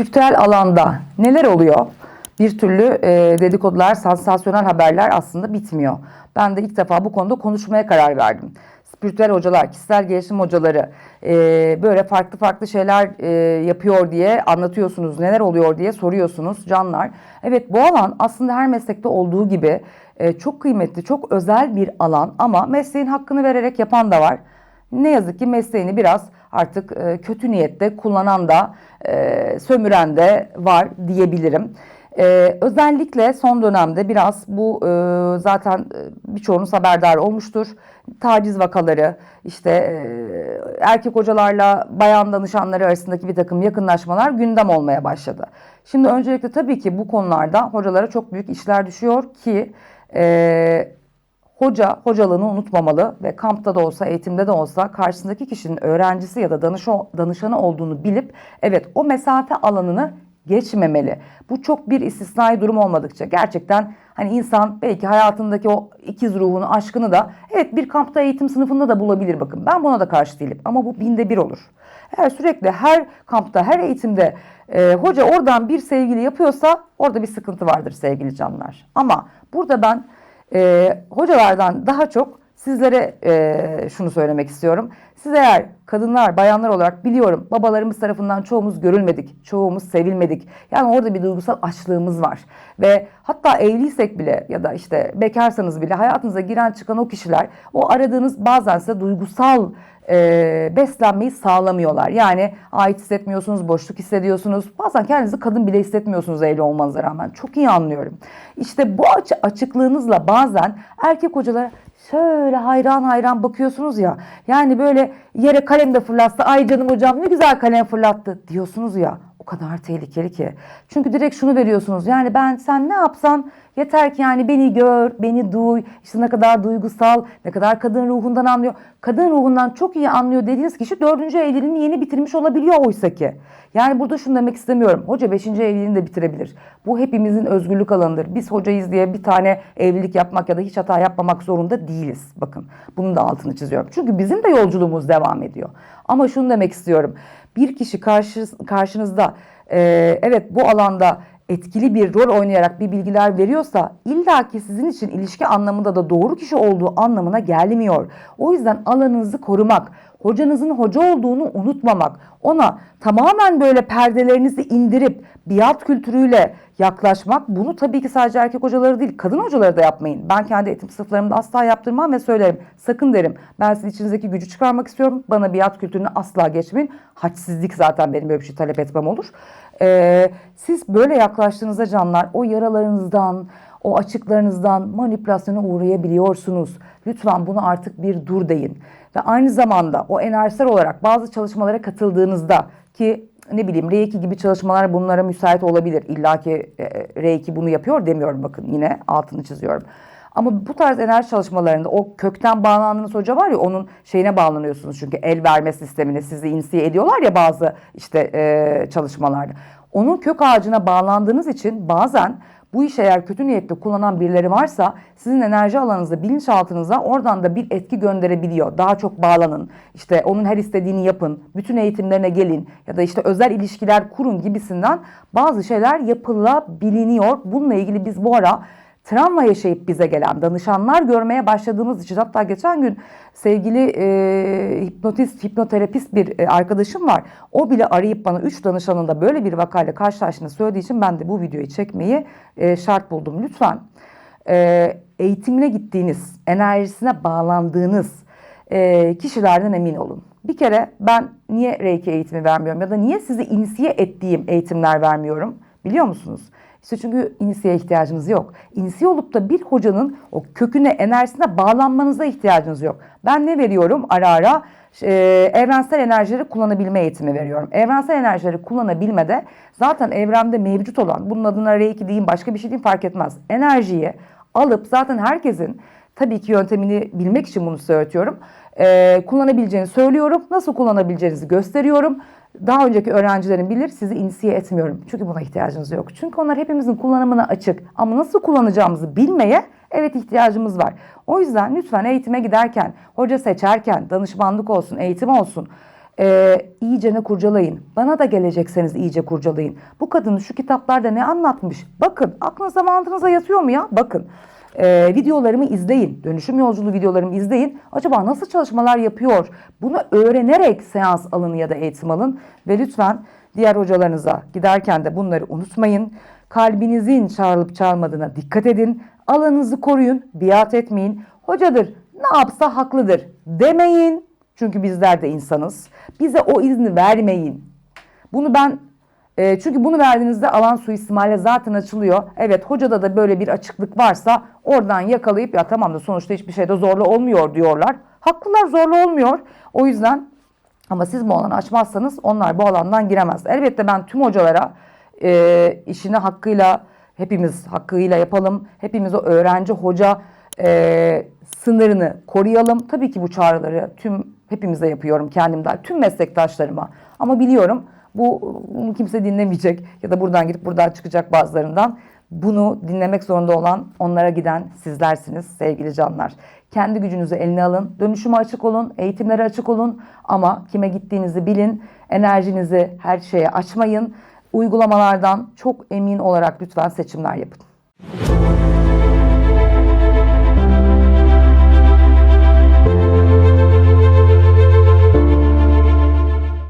spiritüel alanda neler oluyor? Bir türlü e, dedikodular, sansasyonel haberler aslında bitmiyor. Ben de ilk defa bu konuda konuşmaya karar verdim. Spiritüel hocalar, kişisel gelişim hocaları e, böyle farklı farklı şeyler e, yapıyor diye anlatıyorsunuz. Neler oluyor diye soruyorsunuz canlar. Evet bu alan aslında her meslekte olduğu gibi e, çok kıymetli, çok özel bir alan ama mesleğin hakkını vererek yapan da var. Ne yazık ki mesleğini biraz artık e, kötü niyette kullanan da e, sömüren de var diyebilirim. E, özellikle son dönemde biraz bu e, zaten e, birçoğunuz haberdar olmuştur. Taciz vakaları, işte e, erkek hocalarla bayan danışanları arasındaki bir takım yakınlaşmalar gündem olmaya başladı. Şimdi öncelikle tabii ki bu konularda hocalara çok büyük işler düşüyor ki e, Hoca hocalığını unutmamalı ve kampta da olsa, eğitimde de olsa karşısındaki kişinin öğrencisi ya da danışa, danışanı olduğunu bilip evet o mesafe alanını geçmemeli. Bu çok bir istisnai durum olmadıkça gerçekten hani insan belki hayatındaki o ikiz ruhunu, aşkını da evet bir kampta eğitim sınıfında da bulabilir bakın. Ben buna da karşı değilim ama bu binde bir olur. Eğer sürekli her kampta, her eğitimde e, hoca oradan bir sevgili yapıyorsa orada bir sıkıntı vardır sevgili canlar. Ama burada ben e, hocalardan daha çok sizlere e, şunu söylemek istiyorum. Siz eğer kadınlar, bayanlar olarak biliyorum babalarımız tarafından çoğumuz görülmedik, çoğumuz sevilmedik. Yani orada bir duygusal açlığımız var. Ve hatta evliysek bile ya da işte bekarsanız bile hayatınıza giren çıkan o kişiler o aradığınız bazen size duygusal e, beslenmeyi sağlamıyorlar. Yani ait hissetmiyorsunuz, boşluk hissediyorsunuz. Bazen kendinizi kadın bile hissetmiyorsunuz evli olmanıza rağmen. Çok iyi anlıyorum. İşte bu açı, açıklığınızla bazen erkek hocalara şöyle hayran hayran bakıyorsunuz ya. Yani böyle yere kalem de fırlatsa ay canım hocam ne güzel kalem fırlattı diyorsunuz ya. O kadar tehlikeli ki. Çünkü direkt şunu veriyorsunuz. Yani ben sen ne yapsan yeter ki yani beni gör, beni duy. İşte ne kadar duygusal, ne kadar kadın ruhundan anlıyor. Kadın ruhundan çok iyi anlıyor dediğiniz kişi dördüncü evliliğini yeni bitirmiş olabiliyor oysa ki. Yani burada şunu demek istemiyorum. Hoca beşinci evliliğini de bitirebilir. Bu hepimizin özgürlük alanıdır. Biz hocayız diye bir tane evlilik yapmak ya da hiç hata yapmamak zorunda değiliz. Bakın bunun da altını çiziyorum. Çünkü bizim de yolculuğumuz devam ediyor. Ama şunu demek istiyorum. Bir kişi karşı, karşınızda e, evet bu alanda etkili bir rol oynayarak bir bilgiler veriyorsa illaki sizin için ilişki anlamında da doğru kişi olduğu anlamına gelmiyor. O yüzden alanınızı korumak, hocanızın hoca olduğunu unutmamak, ona tamamen böyle perdelerinizi indirip biat kültürüyle yaklaşmak bunu tabii ki sadece erkek hocaları değil kadın hocaları da yapmayın. Ben kendi eğitim sınıflarımda asla yaptırmam ve söylerim. Sakın derim ben sizin içinizdeki gücü çıkarmak istiyorum. Bana biat kültürünü asla geçmeyin. Hadsizlik zaten benim böyle bir şey talep etmem olur. Ee, siz böyle yaklaştığınızda canlar o yaralarınızdan, o açıklarınızdan manipülasyona uğrayabiliyorsunuz. Lütfen bunu artık bir dur deyin. Ve aynı zamanda o enerjisel olarak bazı çalışmalara katıldığınızda ki ne bileyim Reiki gibi çalışmalar bunlara müsait olabilir. İlla ki e, Reiki bunu yapıyor demiyorum bakın yine altını çiziyorum. Ama bu tarz enerji çalışmalarında o kökten bağlandığınız hoca var ya onun şeyine bağlanıyorsunuz çünkü el verme sistemine sizi insiye ediyorlar ya bazı işte e, çalışmalarda. Onun kök ağacına bağlandığınız için bazen bu işi eğer kötü niyetle kullanan birileri varsa sizin enerji alanınıza, bilinçaltınıza oradan da bir etki gönderebiliyor. Daha çok bağlanın. İşte onun her istediğini yapın. Bütün eğitimlerine gelin ya da işte özel ilişkiler kurun gibisinden bazı şeyler yapılabiliyor. Bununla ilgili biz bu ara travma yaşayıp bize gelen danışanlar görmeye başladığımız için hatta geçen gün sevgili e, hipnotist, hipnoterapist bir e, arkadaşım var. O bile arayıp bana 3 danışanın da böyle bir vakayla karşılaştığını söylediği için ben de bu videoyu çekmeyi e, şart buldum. Lütfen e, eğitimine gittiğiniz, enerjisine bağlandığınız e, kişilerden emin olun. Bir kere ben niye Reiki eğitimi vermiyorum ya da niye sizi inisiye ettiğim eğitimler vermiyorum biliyor musunuz? İşte çünkü inisiye ihtiyacınız yok. İnisiye olup da bir hocanın o köküne, enerjisine bağlanmanıza ihtiyacınız yok. Ben ne veriyorum ara ara? E, evrensel enerjileri kullanabilme eğitimi veriyorum. Evrensel enerjileri kullanabilmede zaten evrende mevcut olan, bunun adına reiki diyeyim başka bir şey diyeyim fark etmez. Enerjiyi alıp zaten herkesin tabii ki yöntemini bilmek için bunu söylüyorum. E, kullanabileceğini söylüyorum. Nasıl kullanabileceğinizi gösteriyorum. Daha önceki öğrencilerin bilir sizi inisiye etmiyorum. Çünkü buna ihtiyacınız yok. Çünkü onlar hepimizin kullanımına açık. Ama nasıl kullanacağımızı bilmeye evet ihtiyacımız var. O yüzden lütfen eğitime giderken, hoca seçerken, danışmanlık olsun, eğitim olsun. E, iyicene kurcalayın. Bana da gelecekseniz iyice kurcalayın. Bu kadın şu kitaplarda ne anlatmış? Bakın aklınıza mantığınıza yatıyor mu ya? Bakın. E, videolarımı izleyin. Dönüşüm yolculuğu videolarımı izleyin. Acaba nasıl çalışmalar yapıyor? Bunu öğrenerek seans alın ya da eğitim alın. Ve lütfen diğer hocalarınıza giderken de bunları unutmayın. Kalbinizin çağrılıp çağırmadığına dikkat edin. Alanınızı koruyun. Biat etmeyin. Hocadır ne yapsa haklıdır demeyin. Çünkü bizler de insanız. Bize o izni vermeyin. Bunu ben e, çünkü bunu verdiğinizde alan suistimale zaten açılıyor. Evet hocada da böyle bir açıklık varsa oradan yakalayıp ya tamam da sonuçta hiçbir şeyde zorlu olmuyor diyorlar. Haklılar zorlu olmuyor. O yüzden ama siz bu alanı açmazsanız onlar bu alandan giremez. Elbette ben tüm hocalara e, işini hakkıyla hepimiz hakkıyla yapalım. Hepimiz o öğrenci hoca e, sınırını koruyalım. Tabii ki bu çağrıları tüm hepimize yapıyorum kendimden, tüm meslektaşlarıma. Ama biliyorum bu bunu kimse dinlemeyecek ya da buradan gidip buradan çıkacak bazılarından. Bunu dinlemek zorunda olan onlara giden sizlersiniz sevgili canlar. Kendi gücünüzü eline alın, dönüşüme açık olun, eğitimlere açık olun ama kime gittiğinizi bilin, enerjinizi her şeye açmayın. Uygulamalardan çok emin olarak lütfen seçimler yapın.